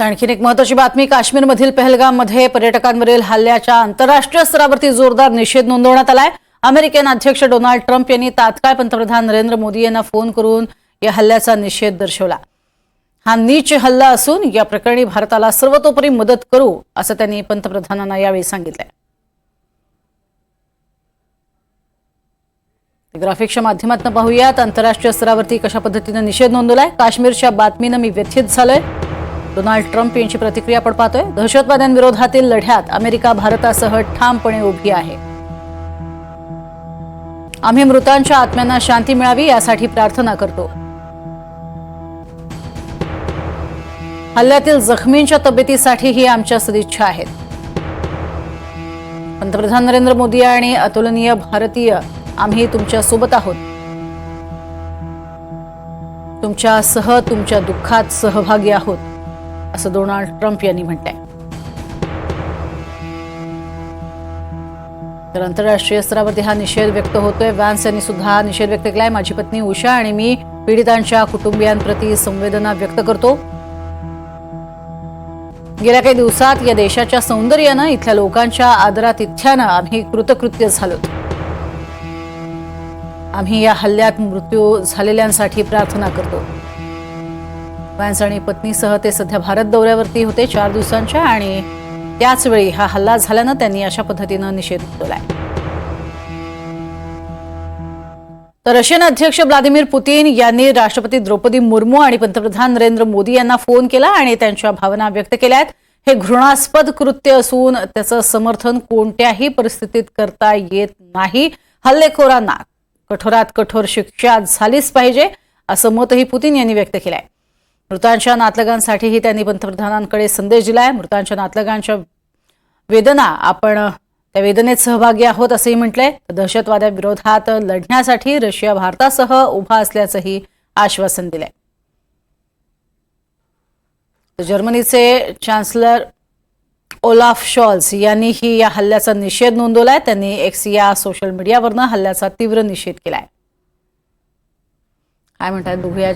आणखीन एक महत्वाची बातमी काश्मीरमधील पहलगाममध्ये पर्यटकांवरील हल्ल्याच्या आंतरराष्ट्रीय स्तरावरती जोरदार निषेध नोंदवण्यात आलाय. अमेरिकन अध्यक्ष डोनाल्ड ट्रम्प यांनी तात्काळ पंतप्रधान नरेंद्र मोदी यांना फोन करून या हल्ल्याचा निषेध दर्शवला. हा नीच हल्ला असून या प्रकरणी भारताला सर्वतोपरी मदत करू असं त्यांनी पंतप्रधानांना यावेळी सांगितलंय. ग्राफिक्सच्या माध्यमातून पाहूयात आंतरराष्ट्रीय स्तरावरती कशा पद्धतीनं निषेध नोंदवलाय? काश्मीरच्या बातमीनं मी व्यथित झालोय. डोनाल्ड ट्रम्प यांची प्रतिक्रिया आपण पाहतोय. दहशतवाद्यांविरोधातील लढ्यात अमेरिका भारतासह ठामपणे उभी आहे. आम्ही मृतांच्या आत्म्यांना शांती मिळावी यासाठी प्रार्थना करतो. हल्ल्यातील जखमींच्या तब्येतीसाठीही आमच्या सदिच्छा आहेत. पंतप्रधान नरेंद्र मोदी आणि अतुलनीय भारतीय आम्ही तुमच्यासोबत आहोत. तुमच्या सह तुमच्या दुःखात सहभागी आहोत. असं डोनाल्ड ट्रम्प यांनी म्हटलंय. तर आंतरराष्ट्रीय स्तरावरती हा निषेध व्यक्त होतोय. व्हॅन्स यांनी सुद्धा निषेध व्यक्त केलाय. माझी पत्नी उषा आणि मी पीडितांच्या कुटुंबियांप्रती संवेदना व्यक्त करतो. गेल्या काही दिवसात या देशाच्या सौंदर्यानं इथल्या लोकांच्या आदरातिथ्यानं आम्ही कृतकृत्य झालो. आम्ही या हल्ल्यात मृत्यू झालेल्यांसाठी प्रार्थना करतो. व्हॅन्स आणि पत्नीसह ते सध्या भारत दौऱ्यावरती होते चार दिवसांच्या आणि त्याच वेळी हा हल्ला झाल्यानं त्यांनी अशा पद्धतीनं निषेध नोंदवलाय. तर रशियन अध्यक्ष व्लादिमीर पुतीन यांनी राष्ट्रपती द्रौपदी मुर्मू आणि पंतप्रधान नरेंद्र मोदी यांना फोन केला आणि त्यांच्या भावना व्यक्त केल्या आहेत हे घृणास्पद कृत्य असून त्याचं समर्थन कोणत्याही परिस्थितीत करता येत नाही. हल्लेखोरांना कठोरात कठोर शिक्षा झालीच पाहिजे असं मतही पुतीन यांनी व्यक्त केलंय. मृतांच्या नातलगांसाठीही त्यांनी पंतप्रधानांकडे संदेश दिलाय. मृतांच्या नातलगांच्या वेदना आपण त्या वेदनेत सहभागी आहोत असंही म्हटलंय. दहशतवाद्याविरोधात लढण्यासाठी रशिया भारतासह उभा असल्याचंही आश्वासन दिलंय. जर्मनीचे चान्सलर ओलाफ शॉल्स यांनीही या हल्ल्याचा निषेध नोंदवलाय. त्यांनी एक्स या सोशल मीडियावरनं हल्ल्याचा तीव्र निषेध केलाय. काय म्हणतात बघूया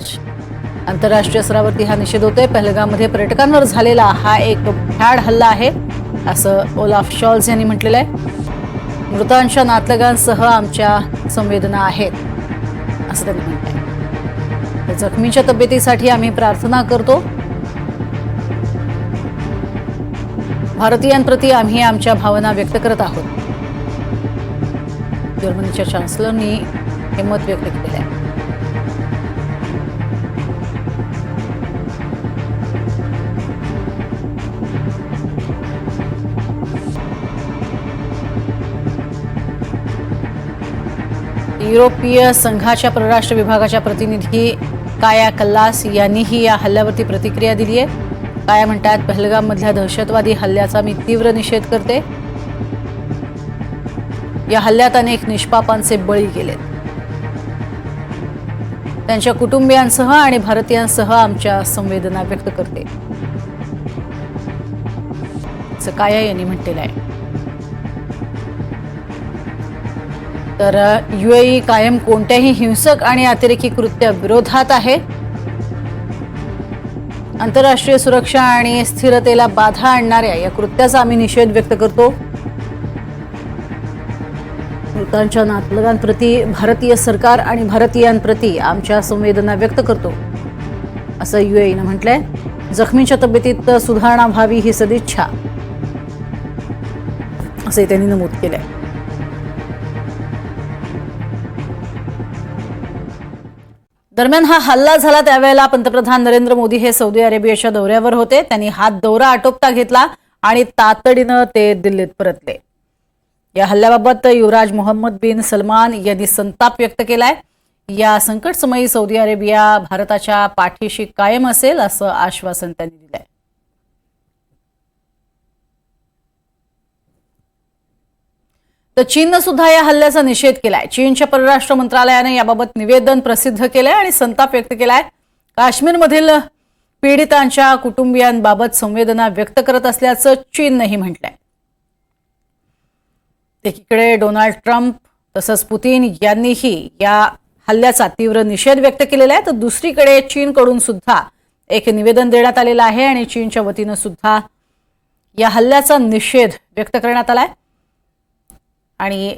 आंतरराष्ट्रीय स्तरावरती हा निषेध होतोय. पहलगाममध्ये पर्यटकांवर झालेला हा एक भ्याड हल्ला आहे असं ओलाफ शॉल्स यांनी म्हटलेलं आहे. मृतांच्या नातलगांसह आमच्या संवेदना आहेत असं त्यांनी म्हटलंय. तर तब्येतीसाठी आम्ही प्रार्थना करतो. भारतीयांप्रती आम्ही आमच्या भावना व्यक्त करत आहोत. जर्मनीच्या चान्सलरनी हे मत व्यक्त केलं आहे युरोपीय संघाच्या परराष्ट्र विभागाच्या प्रतिनिधी काया कल्लास यांनीही या हल्ल्यावरती प्रतिक्रिया दिली आहे. काया म्हणतात पहलगाममधल्या दहशतवादी हल्ल्याचा मी तीव्र निषेध करते. या हल्ल्यात अनेक निष्पापांचे बळी गेलेत. त्यांच्या कुटुंबियांसह आणि भारतीयांसह आमच्या संवेदना व्यक्त करते. असं काया यांनी म्हटलेलं आहे. तर युएई कायम कोणत्याही हिंसक आणि अतिरेकी कृत्य विरोधात आहे. आंतरराष्ट्रीय सुरक्षा आणि स्थिरतेला बाधा आणणाऱ्या या कृत्याचा आम्ही निषेध व्यक्त करतो. मृतांच्या नातलगांप्रती भारतीय सरकार आणि भारतीयांप्रती आमच्या संवेदना व्यक्त करतो. असं युएईनं म्हटलंय. जखमींच्या तब्येतीत सुधारणा व्हावी ही सदिच्छा. असंही त्यांनी नमूद केलंय. दरम्यान हा हल्ला झाला त्यावेळेला पंतप्रधान नरेंद्र मोदी हे सौदी अरेबियाच्या दौऱ्यावर होते. त्यांनी हा दौरा आटोपता घेतला आणि तातडीनं ते दिल्लीत परतले. या हल्ल्याबाबत युवराज मोहम्मद बिन सलमान यांनी संताप व्यक्त केलाय. या संकटसमयी सौदी अरेबिया भारताच्या पाठीशी कायम असेल असं आश्वासन त्यांनी दिलंय. तर चीननं सुद्धा या हल्ल्याचा निषेध केलाय. चीनच्या परराष्ट्र मंत्रालयाने याबाबत निवेदन प्रसिद्ध केलंय आणि संताप व्यक्त केलाय. काश्मीरमधील पीडितांच्या कुटुंबियांबाबत संवेदना व्यक्त करत असल्याचं चीननंही म्हटलंय. एकीकडे डोनाल्ड ट्रम्प तसंच पुतीन यांनीही या हल्ल्याचा तीव्र निषेध व्यक्त केलेला आहे. तर दुसरीकडे चीनकडून सुद्धा एक निवेदन देण्यात आलेलं आहे आणि चीनच्या वतीनं सुद्धा या हल्ल्याचा निषेध व्यक्त करण्यात आलाय. आणि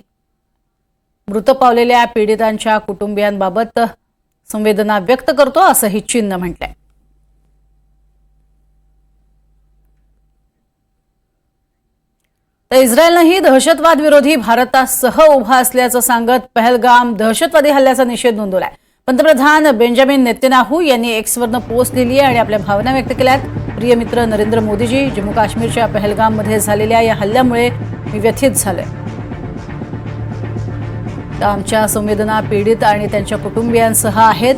मृत पावलेल्या पीडितांच्या कुटुंबियांबाबत संवेदना व्यक्त करतो असंही चीननं म्हटलंय. तर इस्रायलनंही दहशतवाद विरोधी भारतासह उभा असल्याचं सांगत पहलगाम दहशतवादी हल्ल्याचा निषेध नोंदवलाय. पंतप्रधान बेंजामिन नेतन्याहू यांनी एक्सवरनं पोस्ट लिहिली आहे आणि आपल्या भावना व्यक्त केल्यात. प्रिय मित्र नरेंद्र मोदीजी जम्मू काश्मीरच्या पहलगाममध्ये झालेल्या या हल्ल्यामुळे मी व्यथित झालोय. आमच्या संवेदना पीडित आणि त्यांच्या कुटुंबियांसह आहेत.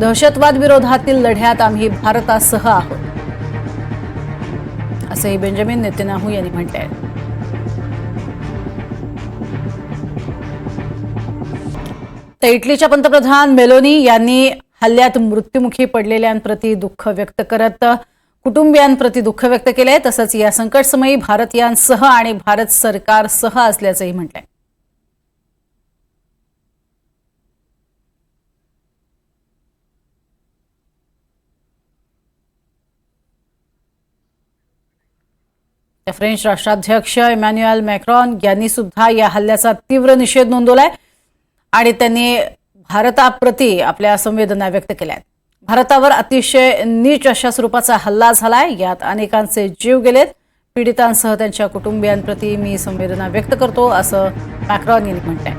दहशतवाद विरोधातील लढ्यात आम्ही भारतासह आहोत. असंही बेंजामिन नेतन्याहू यांनी म्हटलंय. तर इटलीच्या पंतप्रधान मेलोनी यांनी हल्ल्यात मृत्युमुखी पडलेल्यांप्रती दुःख व्यक्त करत कुटुंबियांप्रती दुःख व्यक्त केलंय. तसंच या संकटसमयी भारतीयांसह आणि भारत सरकारसह असल्याचंही म्हटलंय. फ्रेंच राष्ट्राध्यक्ष इमॅन्युएल मॅक्रॉन यांनी सुद्धा या हल्ल्याचा तीव्र निषेध नोंदवलाय. आणि त्यांनी भारताप्रती आपल्या संवेदना व्यक्त केल्या आहेत भारतावर अतिशय नीच अशा स्वरूपाचा हल्ला झालाय. यात अनेकांचे जीव गेलेत. पीडितांसह त्यांच्या कुटुंबियांप्रती मी संवेदना व्यक्त करतो असं मॅक्रॉन यांनी म्हटलंय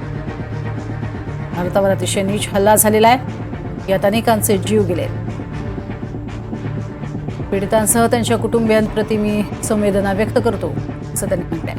भारतावर अतिशय नीच हल्ला झालेला आहे. यात अनेकांचे जीव गेलेत. पीडितांसह त्यांच्या कुटुंबियांप्रती मी संवेदना व्यक्त करतो असं त्यांनी म्हटलंय